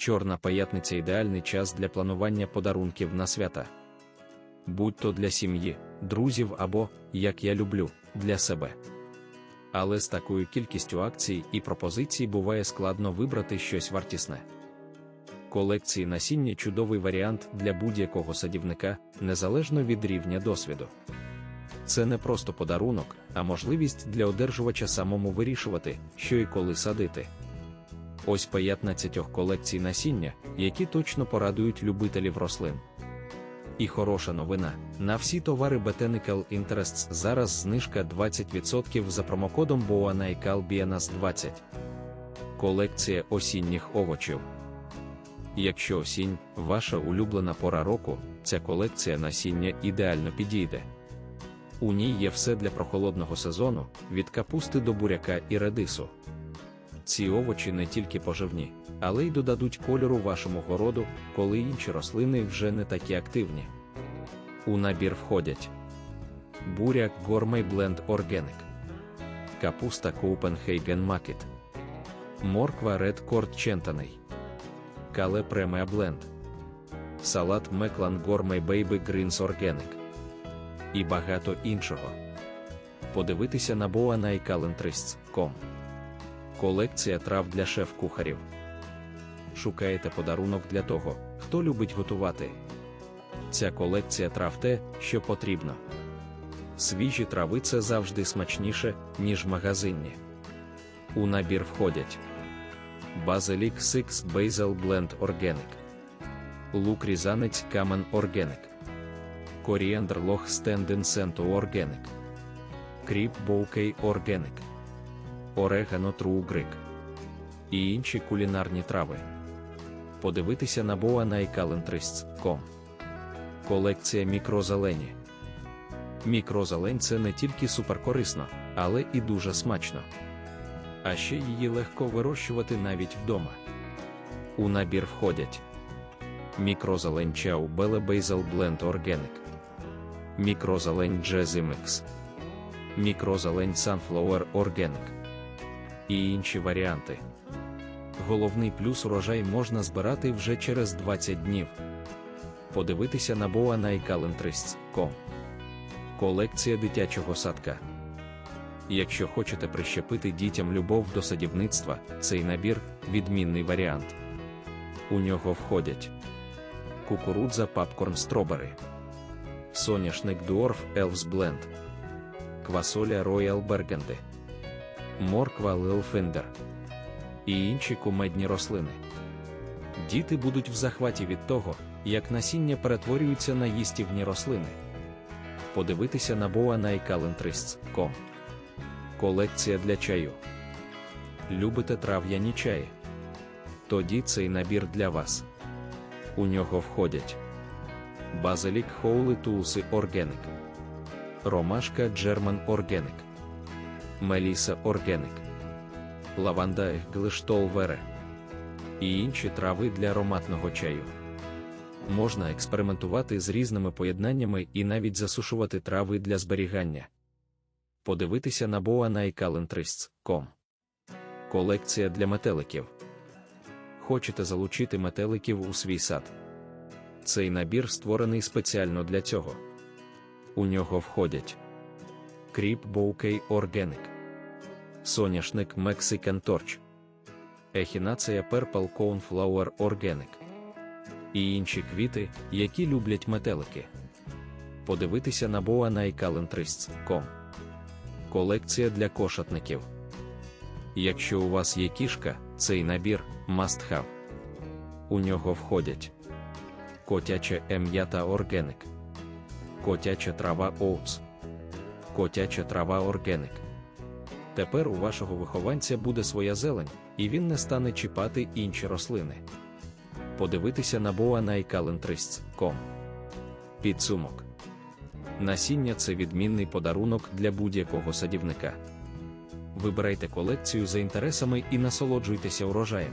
Чорна паятниця ідеальний час для планування подарунків на свята. Будь то для сім'ї, друзів або, як я люблю, для себе. Але з такою кількістю акцій і пропозицій буває складно вибрати щось вартісне. Колекції насіння чудовий варіант для будь-якого садівника, незалежно від рівня досвіду. Це не просто подарунок, а можливість для одержувача самому вирішувати, що і коли садити. Ось 15 колекцій насіння, які точно порадують любителів рослин. І хороша новина: на всі товари Botanical Interests зараз знижка 20% за промокодом BOANAICALBIANAS 20. Колекція осінніх овочів. Якщо осінь ваша улюблена пора року, ця колекція насіння ідеально підійде. У ній є все для прохолодного сезону, від капусти до буряка і редису. Ці овочі не тільки поживні, але й додадуть кольору вашому городу, коли інші рослини вже не такі активні. У набір входять буряк Gourmet Blend Organic, капуста Copenhagen Market, морква Red Cord Chentanej, кале Premia Blend, салат Meklan Gourmet Baby Greens Organic і багато іншого. Подивитися на boanaicalentриsts.com Колекція трав для шеф-кухарів. Шукаєте подарунок для того, хто любить готувати. Ця колекція трав те, що потрібно. Свіжі трави це завжди смачніше, ніж магазинні. У набір входять Базилік Six Basil Blend Organic, лук різанець Камен Organic, коріандр Лох Стенден Сенто Organic, кріп Боукей Organic, орегано Тругрик і інші кулінарні трави. Подивитися на boanaicalentриsts.com Колекція мікрозелені. Мікрозелень це не тільки суперкорисно, але і дуже смачно. А ще її легко вирощувати навіть вдома. У набір входять мікрозелень Чау Беле Бейзел Бленд Органік, мікрозелень Джезі Микс, мікрозелень Sunflower Organic і інші варіанти. Головний плюс урожай можна збирати вже через 20 днів. Подивитися на boanaicalentриsts.com Колекція дитячого садка. Якщо хочете прищепити дітям любов до садівництва, цей набір відмінний варіант. У нього входять кукурудза Попкорн Стробери, соняшник Dwarf Elves Blend, квасоля Royal Burgundy, морква Littlefinger і інші кумедні рослини. Діти будуть в захваті від того, як насіння перетворюються на їстівні рослини. Подивитися на boanaicalentриsts.com Колекція для чаю. Любите трав'яні чаї? Тоді цей набір для вас. У нього входять Базилік Хоули Тулси Органік, Ромашка Джерман Органік, Меліса Органік, Лаванда Глиштол Вере і інші трави для ароматного чаю. Можна експериментувати з різними поєднаннями і навіть засушувати трави для зберігання. Подивитися на boanaicalentриsts.com Колекція для метеликів. Хочете залучити метеликів у свій сад? Цей набір створений спеціально для цього. У нього входять Кріп Боукей Organic, Соняшник Mexican Torch, Ехінація Purple Cornflower Organic і інші квіти, які люблять метелики. Подивитися на boanaicalentриsts.com Колекція для кошатників. Якщо у вас є кішка, цей набір must have. У нього входять котяча ем'ята Органік, котяча трава Oats, котяча трава Органік. Тепер у вашого вихованця буде своя зелень, і він не стане чіпати інші рослини. Подивитися на boanaicalentrists.com Підсумок. Насіння це відмінний подарунок для будь-якого садівника. Вибирайте колекцію за інтересами і насолоджуйтеся урожаєм.